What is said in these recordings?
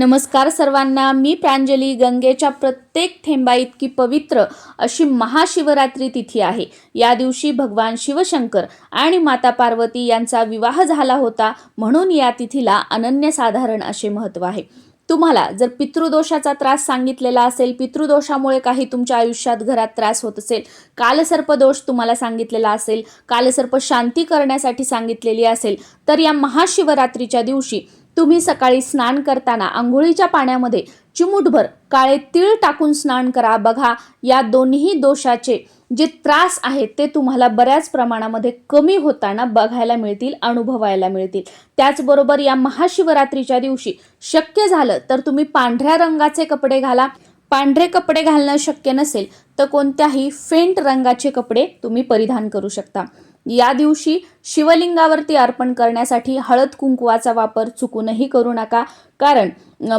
नमस्कार सर्वांना. मी प्रांजली गंगेच्या प्रत्येक थेंबा इतकी पवित्र अशी महाशिवरात्री तिथी आहे. या दिवशी भगवान शिवशंकर आणि माता पार्वती यांचा विवाह झाला होता म्हणून या तिथीला अनन्यसाधारण असे महत्त्व आहे. तुम्हाला जर पितृदोषाचा त्रास सांगितलेला असेल पितृदोषामुळे काही तुमच्या आयुष्यात घरात त्रास होत असेल कालसर्पदोष तुम्हाला सांगितलेला असेल कालसर्प शांती करण्यासाठी सांगितलेली असेल तर या महाशिवरात्रीच्या दिवशी तुम्ही सकाळी स्नान करताना आंघोळीच्या पाण्यामध्ये चिमूटभर काळे तीळ टाकून स्नान करा. बघा या दोन्ही दोषाचे जे त्रास आहेत ते तुम्हाला बऱ्याच प्रमाणामध्ये कमी होताना बघायला मिळतील अनुभवायला मिळतील. त्याचबरोबर या महाशिवरात्रीच्या दिवशी शक्य झालं तर तुम्ही पांढऱ्या रंगाचे कपडे घाला. पांढरे कपडे घालणं शक्य नसेल तर कोणत्याही फेंट रंगाचे कपडे तुम्ही परिधान करू शकता. या दिवशी शिवलिंगावरती अर्पण करण्यासाठी हळद कुंकवाचा वापर चुकूनही करू नका. कारण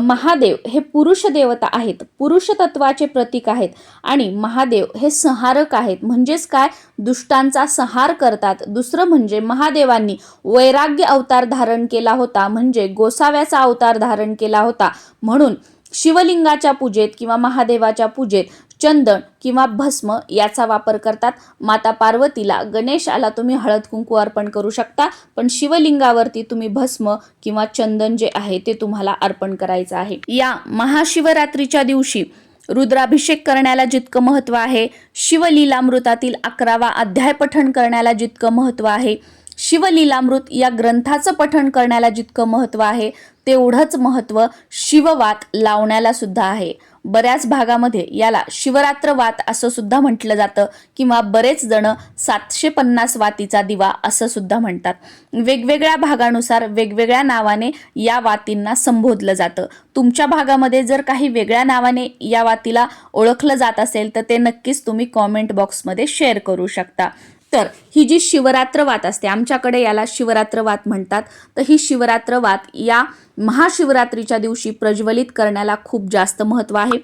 महादेव हे पुरुष देवता आहेत. पुरुष तत्वाचे प्रतीक आहेत. आणि महादेव हे संहारक आहेत. म्हणजेच काय? दुष्टांचा संहार करतात. दुसरं म्हणजे महादेवांनी वैराग्य अवतार धारण केला होता. म्हणजे गोसाव्याचा अवतार धारण केला होता. म्हणून शिवलिंगाच्या पूजेत किंवा महादेवाच्या पूजेत चंदन किंवा भस्म याचा वापर करतात. माता पार्वतीला गणेशाला तुम्ही हळद कुंकू अर्पण करू शकता पण शिवलिंगावरती तुम्ही भस्म किंवा चंदन जे आहे ते तुम्हाला अर्पण करायचं आहे. या महाशिवरात्रीच्या दिवशी रुद्राभिषेक करण्याला जितकं महत्त्व आहे शिवलीलामृतातील अकरावा अध्याय पठण करण्याला जितकं महत्त्व आहे शिवलीलामृत या ग्रंथाचं पठण करण्याला जितकं महत्त्व आहे तेवढंच महत्त्व शिववात लावण्याला सुद्धा आहे. बऱ्याच भागामध्ये याला शिवरात्र वात असं सुद्धा म्हटलं जातं किंवा बरेच जण सातशे पन्नास वातीचा दिवा असं सुद्धा म्हणतात. वेगवेगळ्या भागानुसार वेगवेगळ्या नावाने या वातींना संबोधलं जातं. तुमच्या भागामध्ये जर काही वेगळ्या नावाने या वातीला ओळखलं जात असेल तर ते नक्कीच तुम्ही कॉमेंट बॉक्समध्ये शेअर करू शकता. तर ही जी शिवरात्र वात असते आमच्याकडे याला शिवरात्र वात म्हणतात. तर ही शिवरात्र वात या महाशिवरात्रीच्या दिवशी प्रज्वलित करण्याला खूप जास्त महत्त्व आहे.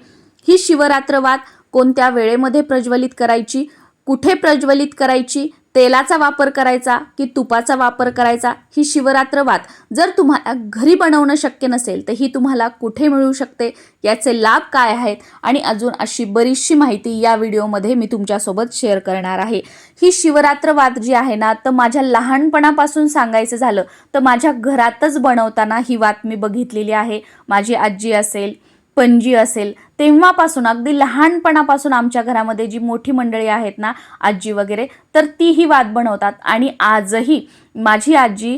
ही शिवरात्र वात कोणत्या वेळेमध्ये प्रज्वलित करायची? कुठे प्रज्वलित करायची? तेलाचा वापर करायचा की तुपाचा वापर करायचा ही शिवरात्र वात जर तुम्हाला घरी बनवणं शक्य नसेल तर ही तुम्हाला कुठे मिळू शकते? याचे लाभ काय आहेत? आणि अजून अशी बरीचशी माहिती या व्हिडिओमध्ये मी तुमच्यासोबत शेअर करणार आहे. ही शिवरात्र वात जी आहे ना तर माझ्या लहानपणापासून सांगायचं झालं तर माझ्या घरातच बनवताना ही वात मी बघितलेली आहे. माझी आजी असेल पणजी असेल तेव्हापासून अगदी लहानपणापासून आमच्या घरामध्ये जी मोठी मंडळी आहेत ना आजी वगैरे तर तीही वाद बनवतात. आणि आजही माझी आजी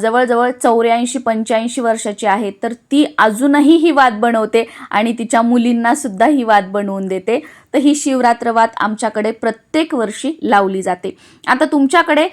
जवळजवळ चौऱ्याऐंशी पंच्याऐंशी वर्षाची आहे तर ती अजूनही ही वाद बनवते आणि तिच्या मुलींना सुद्धा ही वाद बनवून देते. तर ही शिवरात्र वाद आमच्याकडे प्रत्येक वर्षी लावली जाते. आता तुमच्याकडे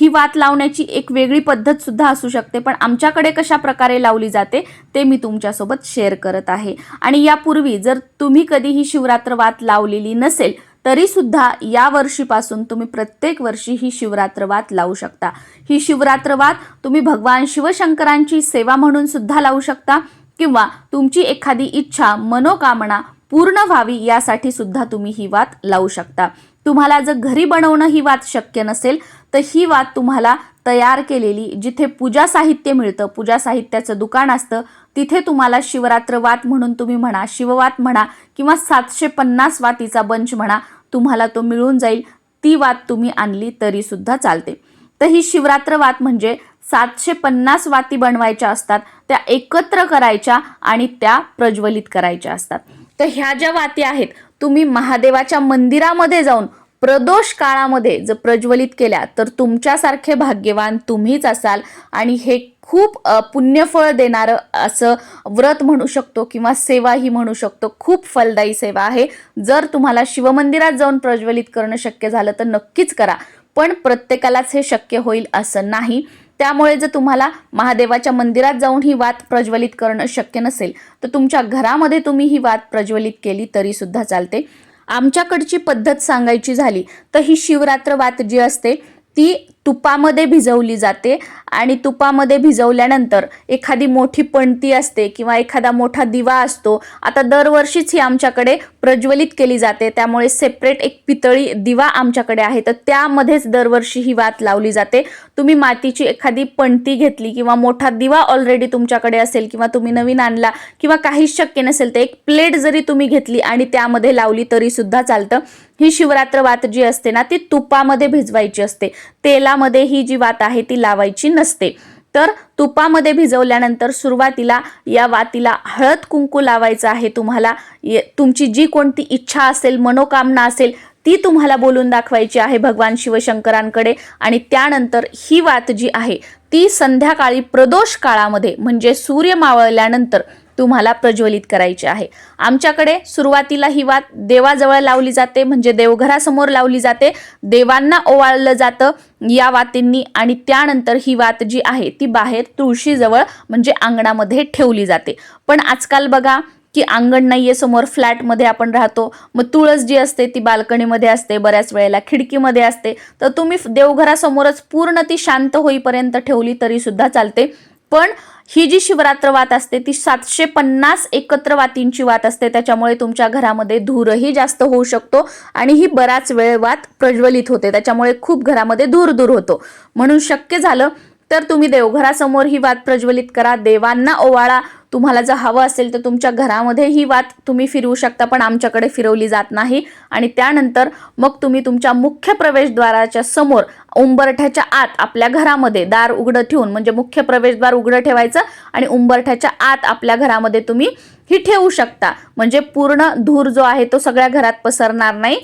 ही वात लावण्याची एक वेगळी पद्धत सुद्धा असू शकते पण आमच्याकडे कशा प्रकारे लावली जाते ते मी तुमच्यासोबत शेअर करत आहे. आणि यापूर्वी जर तुम्ही कधी ही शिवरात्र वात लावलेली नसेल तरी सुद्धा या वर्षीपासून तुम्ही प्रत्येक वर्षी ही शिवरात्रवात लावू शकता. ही शिवरात्रवात तुम्ही भगवान शिवशंकरांची सेवा म्हणून सुद्धा लावू शकता किंवा तुमची एखादी इच्छा मनोकामना पूर्ण व्हावी यासाठी सुद्धा तुम्ही ही वात लावू शकता. तुम्हाला जर घरी बनवणं ही वात शक्य नसेल तर ही वात तुम्हाला तयार केलेली जिथे पूजा साहित्य मिळतं पूजा साहित्याचं दुकान असतं तिथे तुम्हाला शिवरात्र वात म्हणून तुम्ही म्हणा शिववात म्हणा किंवा सातशे पन्नास वातीचा बंच म्हणा तुम्हाला तो मिळून जाईल. ती वात तुम्ही आणली तरीसुद्धा चालते. तर ही शिवरात्र वात म्हणजे सातशे पन्नास वाती बनवायच्या असतात त्या एकत्र करायच्या आणि त्या प्रज्वलित करायच्या असतात. तर ह्या ज्या वाती आहेत तुम्ही महादेवाच्या मंदिरामध्ये जाऊन प्रदोष काळामध्ये जर प्रज्वलित केल्या तर तुमच्यासारखे भाग्यवान तुम्हीच असाल. आणि हे खूप पुण्यफळ देणारं असं व्रत म्हणू शकतो किंवा सेवा ही म्हणू शकतो. खूप फलदायी सेवा आहे. जर तुम्हाला शिवमंदिरात जाऊन प्रज्वलित करणं शक्य झालं तर नक्कीच करा. पण प्रत्येकालाच हे शक्य होईल असं नाही. त्यामुळे जर तुम्हाला महादेवाच्या मंदिरात जाऊन ही वात प्रज्वलित करणं शक्य नसेल तर तुमच्या घरामध्ये तुम्ही ही वात प्रज्वलित केली तरीसुद्धा चालते. आमच्याकडची पद्धत सांगायची झाली तर ही शिवरात्र वात जी असते ती तुपामध्ये भिजवली जाते आणि तुपामध्ये भिजवल्यानंतर एखादी मोठी पणती असते किंवा एखादा मोठा दिवा असतो आता दरवर्षीच ही आमच्याकडे प्रज्वलित केली जाते. त्यामुळे सेपरेट एक पितळी दिवा आमच्याकडे आहे. तर त्यामध्येच दरवर्षी ही वात लावली जाते. तुम्ही मातीची एखादी पणती घेतली किंवा मोठा दिवा ऑलरेडी तुमच्याकडे असेल किंवा तुम्ही नवीन आणला किंवा काहीच शक्य नसेल तर एक प्लेट जरी तुम्ही घेतली आणि त्यामध्ये लावली तरी सुद्धा चालतं. ही शिवरात्र वात जी असते ना ती तुपामध्ये भिजवायची असते. तेला तुपामध्ये ही जी वात आहे ती लावायची नसते. तर तुपामध्ये भिजवल्यानंतर सुरुवातीला या वातीला हळद कुंकू लावायचं आहे तुम्हाला. ये- तुमची जी कोणती इच्छा असेल मनोकामना असेल ती तुम्हाला बोलून दाखवायची आहे भगवान शिवशंकरांकडे. आणि त्यानंतर ही वात जी आहे ती संध्याकाळी प्रदोष काळामध्ये म्हणजे सूर्य मावळल्यानंतर तुम्हाला प्रज्वलित करायची आहे. आमच्याकडे सुरुवातीला ही वात देवाजवळ लावली जाते म्हणजे देवघरासमोर लावली जाते. देवांना ओवाळलं जातं या वातींनी आणि त्यानंतर ही वात जी आहे ती बाहेर तुळशीजवळ म्हणजे अंगणामध्ये ठेवली जाते. पण आजकाल बघा की अंगण नाहीये समोर फ्लॅटमध्ये आपण राहतो. मग तुळस जी असते ती बाल्कनीमध्ये असते बऱ्याच वेळेला खिडकीमध्ये असते. तर तुम्ही देवघरासमोरच पूर्ण ती शांत होईपर्यंत ठेवली तरी सुद्धा चालते. पण ही जी शिवरात्र वात असते ती सातशे पन्नास एकत्र वातींची वात असते. त्याच्यामुळे तुमच्या घरामध्ये धूरही जास्त होऊ शकतो आणि ही बराच वेळ वात प्रज्वलित होते. त्याच्यामुळे खूप घरामध्ये धूर दूर होतो. म्हणून शक्य झालं तर तुम्ही देवघरासमोर ही वात प्रज्वलित करा. देवांना ओवाळा. तुम्हाला जर हवं असेल तर तुमच्या घरामध्ये ही वात तुम्ही फिरवू शकता पण आमच्याकडे फिरवली जात नाही. आणि त्यानंतर मग तुम्ही तुमच्या मुख्य प्रवेशद्वाराच्या समोर उंबरठ्याच्या आत आपल्या घरामध्ये दार उघडं ठेवून म्हणजे मुख्य प्रवेशद्वार उघडं ठेवायचं आणि उंबरठ्याच्या आत आपल्या घरामध्ये तुम्ही ही ठेवू शकता. म्हणजे पूर्ण धूर जो आहे तो सगळ्या घरात पसरणार नाही.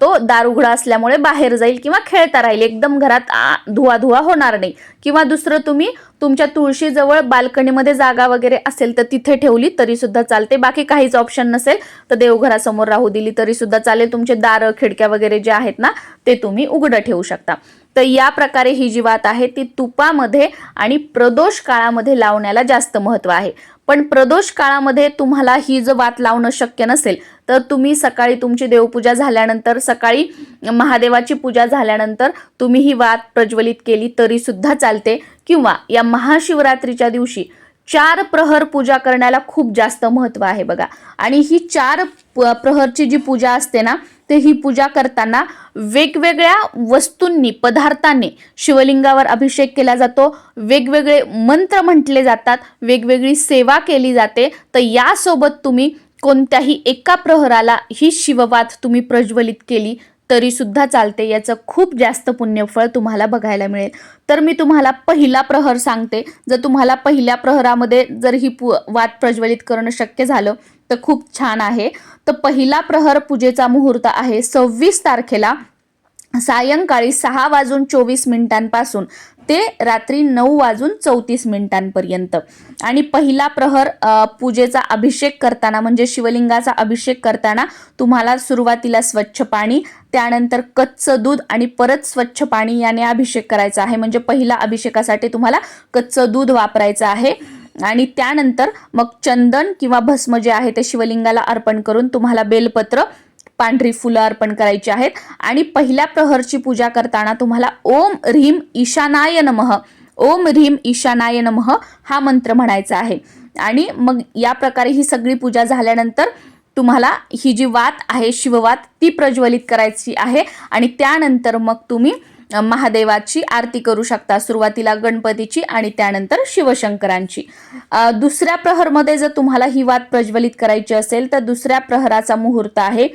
तो दार उघडा असल्यामुळे बाहेर जाईल किंवा खेळता राहील. एकदम घरात आ, धुवा धुवा होणार नाही. किंवा दुसरं तुम्ही तुमच्या तुळशीजवळ बाल्कनीमध्ये जागा वगैरे असेल तर तिथे ठेवली तरी सुद्धा चालते. बाकी काहीच ऑप्शन नसेल तर देवघरासमोर राहू दिली तरी सुद्धा चालेल. तुमचे दार खिडक्या वगैरे जे आहेत ना ते तुम्ही उघडं ठेवू शकता. तर या प्रकारे ही जी वात आहे ती तुपामध्ये आणि प्रदोष काळामध्ये लावण्याला जास्त महत्त्व आहे. पण प्रदोष काळामध्ये तुम्हाला ही जर वात लावणं शक्य नसेल तर तुम्ही सकाळी तुमची देवपूजा झाल्यानंतर सकाळी महादेवाची पूजा झाल्यानंतर तुम्ही ही वात प्रज्वलित केली तरी सुद्धा चालते. किंवा या महाशिवरात्रीच्या दिवशी चार प्रहर पूजा करण्याला खूप जास्त महत्त्व आहे बघा. आणि ही चार प्रहरची जी पूजा असते ना ते ही पूजा करताना वेगवेगळ्या वस्तूंनी पदार्थाने शिवलिंगावर अभिषेक केला जातो. वेगवेगळे मंत्र म्हटले जातात वेगवेगळी सेवा केली जाते. तर यासोबत तुम्ही कोणत्याही एका प्रहराला ही शिववात तुम्ही प्रज्वलित केली तरी सुद्धा चालते. याचं खूप जास्त पुण्यफळ तुम्हाला बघायला मिळेल. तर मी तुम्हाला पहिला प्रहर सांगते. जर तुम्हाला पहिल्या प्रहरामध्ये जर ही पु वात प्रज्वलित करणं शक्य झालं तर खूप छान आहे. तर पहिला प्रहर पूजेचा मुहूर्त आहे सव्वीस तारखेला सायंकाळी सहा वाजून चोवीस मिनिटांपासून ते रात्री नऊ वाजून चौतीस मिनिटांपर्यंत. आणि पहिला प्रहर पूजेचा अभिषेक करताना म्हणजे शिवलिंगाचा अभिषेक करताना तुम्हाला सुरुवातीला स्वच्छ पाणी त्यानंतर कच्चं दूध आणि परत स्वच्छ पाणी याने अभिषेक करायचा आहे. म्हणजे पहिला अभिषेकासाठी तुम्हाला कच्चं दूध वापरायचं आहे. आणि त्यानंतर मग चंदन किंवा भस्म जे आहे ते शिवलिंगाला अर्पण करून तुम्हाला बेलपत्र पांढरी फुलं अर्पण करायची आहेत. आणि पहिल्या प्रहरची पूजा करताना तुम्हाला ओम ह्रीम ईशानाय नमः ओम ह्रीम ईशानाय नमः हा मंत्र म्हणायचा आहे. आणि मग या प्रकारे ही सगळी पूजा झाल्यानंतर तुम्हाला ही जी वात आहे शिववात ती प्रज्वलित करायची आहे. आणि त्यानंतर मग तुम्ही महादेवाची आरती करू शकता सुरुवातीला गणपतीची आणि त्यानंतर शिवशंकरांची. दुसऱ्या प्रहरमध्ये जर तुम्हाला ही वात प्रज्वलित करायची असेल तर दुसऱ्या प्रहराचा मुहूर्त आहे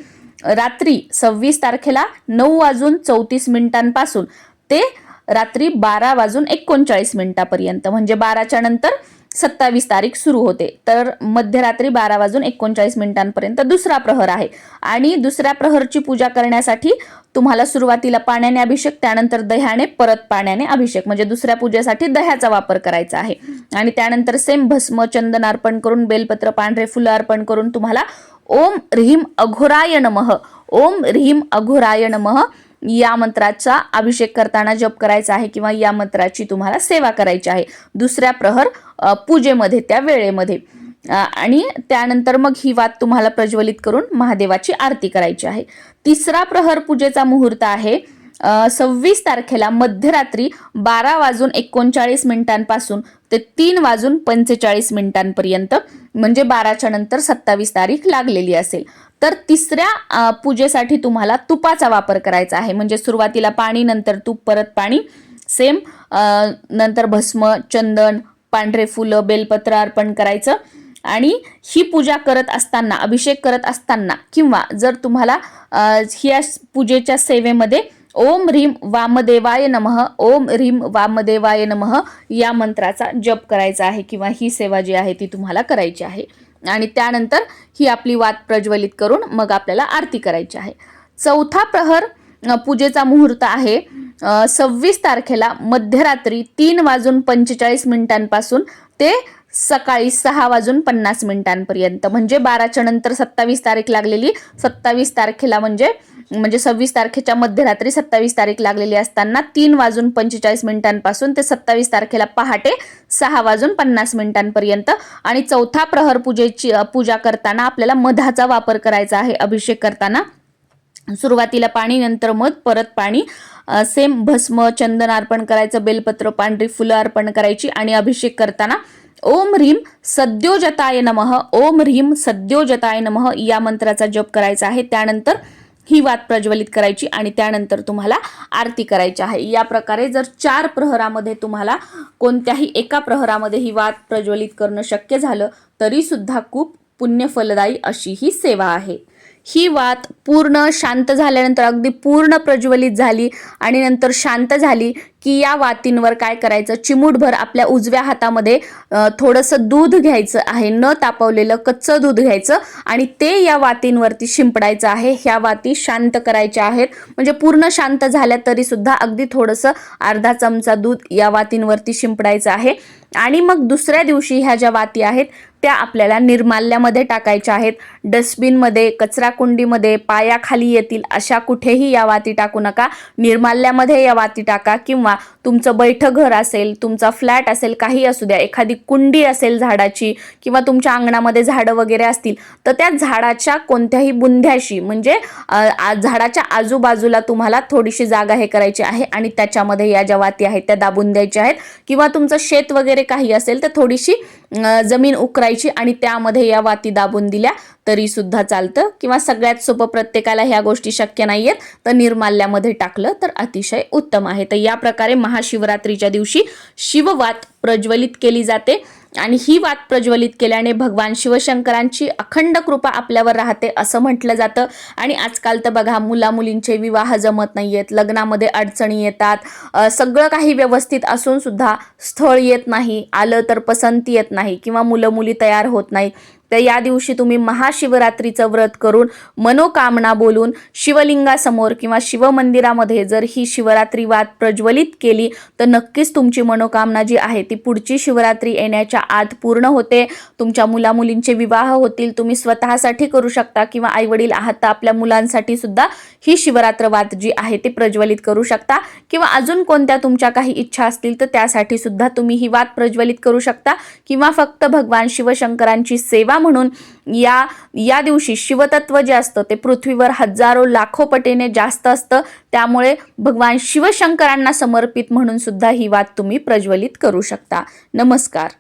रात्री सव्वीस तारखेला नऊ वाजून चौतीस मिनिटांपासून ते रात्री बारा वाजून एकोणचाळीस मिनिटापर्यंत. म्हणजे बाराच्या नंतर सत्तावीस तारीख सुरू होते. तर मध्यरात्री बारा वाजून एकोणचाळीस मिनिटांपर्यंत दुसरा प्रहर आहे. आणि दुसऱ्या प्रहरची पूजा करण्यासाठी तुम्हाला सुरुवातीला पाण्याने अभिषेक त्यानंतर दह्याने परत पाण्याने अभिषेक. म्हणजे दुसऱ्या पूजेसाठी दह्याचा वापर करायचा आहे. आणि त्यानंतर सेम भस्म चंदन अर्पण करून बेलपत्र पांढरे फुलं अर्पण करून तुम्हाला ओम ह्रीम अघोराय नमः. ओम ह्रीम अघोराय नमः. या मंत्राचा अभिषेक करताना जप करायचा आहे किंवा या मंत्राची तुम्हाला सेवा करायची आहे. दुसऱ्या प्रहर पूजेमध्ये त्या वेळेमध्ये. आणि त्यानंतर मग ही वात तुम्हाला प्रज्वलित करून महादेवाची आरती करायची आहे. तिसरा प्रहर पूजेचा मुहूर्त आहे. सव्वीस तारखेला मध्यरात्री बारा वाजून एकोणचाळीस मिनिटांपासून ते तीन वाजून पंचेचाळीस मिनिटांपर्यंत म्हणजे बाराच्या नंतर सत्तावीस तारीख लागलेली असेल. तर तिसऱ्या पूजेसाठी तुम्हाला तुपाचा वापर करायचा आहे. म्हणजे सुरुवातीला पाणी नंतर तूप परत पाणी. सेम नंतर भस्म चंदन पांढरे फुलं बेलपत्र अर्पण करायचं. आणि ही पूजा करत असताना अभिषेक करत असताना किंवा जर तुम्हाला ह्या पूजेच्या सेवेमध्ये ओम ह्रीम वामदेवाय नमः ओम ह्रीम वामदेवाय नमः या मंत्राचा जप करायचा आहे किंवा ही सेवा जी आहे ती तुम्हाला करायची आहे. आणि त्यानंतर ही आपली वात प्रज्वलित करून मग आपल्याला आरती करायची आहे. चौथा प्रहर पूजेचा मुहूर्त आहे. सव्वीस तारखेला मध्यरात्री तीन वाजून पंचेचाळीस मिनिटांपासून ते सकाळी सहा वाजून पन्नास मिनिटांपर्यंत. म्हणजे बाराच्या नंतर सत्तावीस तारीख लागलेली. सत्तावीस तारखेला म्हणजे म्हणजे सव्वीस तारखेच्या मध्यरात्री सत्तावीस तारीख लागलेली असताना तीन वाजून पंचेचाळीस मिनिटांपासून ते सत्तावीस तारखेला पहाटे सहा वाजून पन्नास मिनिटांपर्यंत. आणि चौथा प्रहर पूजेची पूजा करताना आपल्याला मधाचा वापर करायचा आहे अभिषेक करताना. सुरुवातीला पाणी नंतर मध परत पाणी सेम भस्म चंदन अर्पण करायचं बेलपत्र पांढरी फुलं अर्पण करायची आणि अभिषेक करताना ओम ह्रीम सद्योजताय नमः. ओम ह्रीम सद्योजताय नमः या मंत्राचा जप करायचा आहे. त्यानंतर ही वात प्रज्वलित करायची आणि त्यानंतर तुम्हाला आरती करायची आहे. या प्रकारे जर चार प्रहरामध्ये तुम्हाला कोणत्याही एका प्रहरामध्ये ही वात प्रज्वलित करणं शक्य झालं तरीसुद्धा खूप पुण्यफलदायी अशी ही सेवा आहे. ही वात पूर्ण शांत झाल्यानंतर अगदी पूर्ण प्रज्वलित झाली आणि नंतर शांत झाली की या वातींवर काय करायचं? चिमूटभर आपल्या उजव्या हातामध्ये थोडंसं दूध घ्यायचं आहे. न तापवलेलं कच्चं दूध घ्यायचं आणि ते या वातींवरती शिंपडायचं आहे. ह्या वाती शांत करायच्या आहेत. म्हणजे पूर्ण शांत झाल्या तरी सुद्धा अगदी थोडंसं अर्धा चमचा दूध या वातींवरती शिंपडायचं आहे. आणि मग दुसऱ्या दिवशी ह्या ज्या वाती आहेत त्या आपल्याला निर्माल्यामध्ये टाकायच्या आहेत. डस्टबिनमध्ये कचराकुंडीमध्ये पायाखाली येतील अशा कुठेही या वाती टाकू नका. निर्माल्यामध्ये या वाती टाका किंवा तुमचं बैठं घर असेल तुमचा फ्लॅट असेल काही असू द्या एखादी कुंडी असेल झाडाची किंवा तुमच्या अंगणामध्ये झाडं वगैरे असतील तर त्या झाडाच्या कोणत्याही बुंध्याशी म्हणजे आ- झाडाच्या आजूबाजूला तुम्हाला थोडीशी जागा हे करायची आहे आणि त्याच्यामध्ये या ज्या वाती आहेत त्या दाबून द्यायच्या आहेत. किंवा तुमचं शेत वगैरे काही असेल तर थोडीशी जमीन उकरायची आणि त्यामध्ये या वाती दाबून दिल्या तरी सुद्धा चालतं. किंवा सगळ्यात सोपं प्रत्येकाला ह्या गोष्टी शक्य नाही आहेत तर निर्माल्यामध्ये टाकलं तर अतिशय उत्तम आहे. तर या प्रकारे महाशिवरात्रीच्या दिवशी शिववात प्रज्वलित केली जाते. आणि ही वात प्रज्वलित केल्याने भगवान शिवशंकरांची अखंड कृपा आपल्यावर राहते असं म्हटलं जातं. आणि आजकाल तर बघा मुला मुलींचे विवाह जमत नाही आहेत लग्नामध्ये अडचणी येतात. सगळं काही व्यवस्थित असून सुद्धा स्थळ येत नाही आलं तर पसंती येत नाही किंवा मुलं मुली तयार होत नाही. तर या दिवशी तुम्ही महाशिवरात्रीचं व्रत करून मनोकामना बोलून शिवलिंगासमोर किंवा शिवमंदिरामध्ये जर ही शिवरात्री वाद प्रज्वलित केली तर नक्कीच तुमची मनोकामना जी आहे ती पुढची शिवरात्री येण्याच्या आत पूर्ण होते. तुमच्या मुलामुलींचे विवाह होतील तुम्ही स्वतःसाठी करू शकता किंवा आईवडील आहात तर आपल्या मुलांसाठी सुद्धा ही शिवरात्र वाद जी आहे ती प्रज्वलित करू शकता. किंवा अजून कोणत्या तुमच्या काही इच्छा असतील तर त्यासाठी सुद्धा तुम्ही ही वाद प्रज्वलित करू शकता. किंवा फक्त भगवान शिवशंकरांची सेवा म्हणून या या दिवशी शिवतत्व जे असतं ते पृथ्वीवर हजारो लाखो पटीने जास्त असतं. त्यामुळे भगवान शिवशंकरांना समर्पित म्हणून सुद्धा ही वात तुम्ही प्रज्वलित करू शकता. नमस्कार.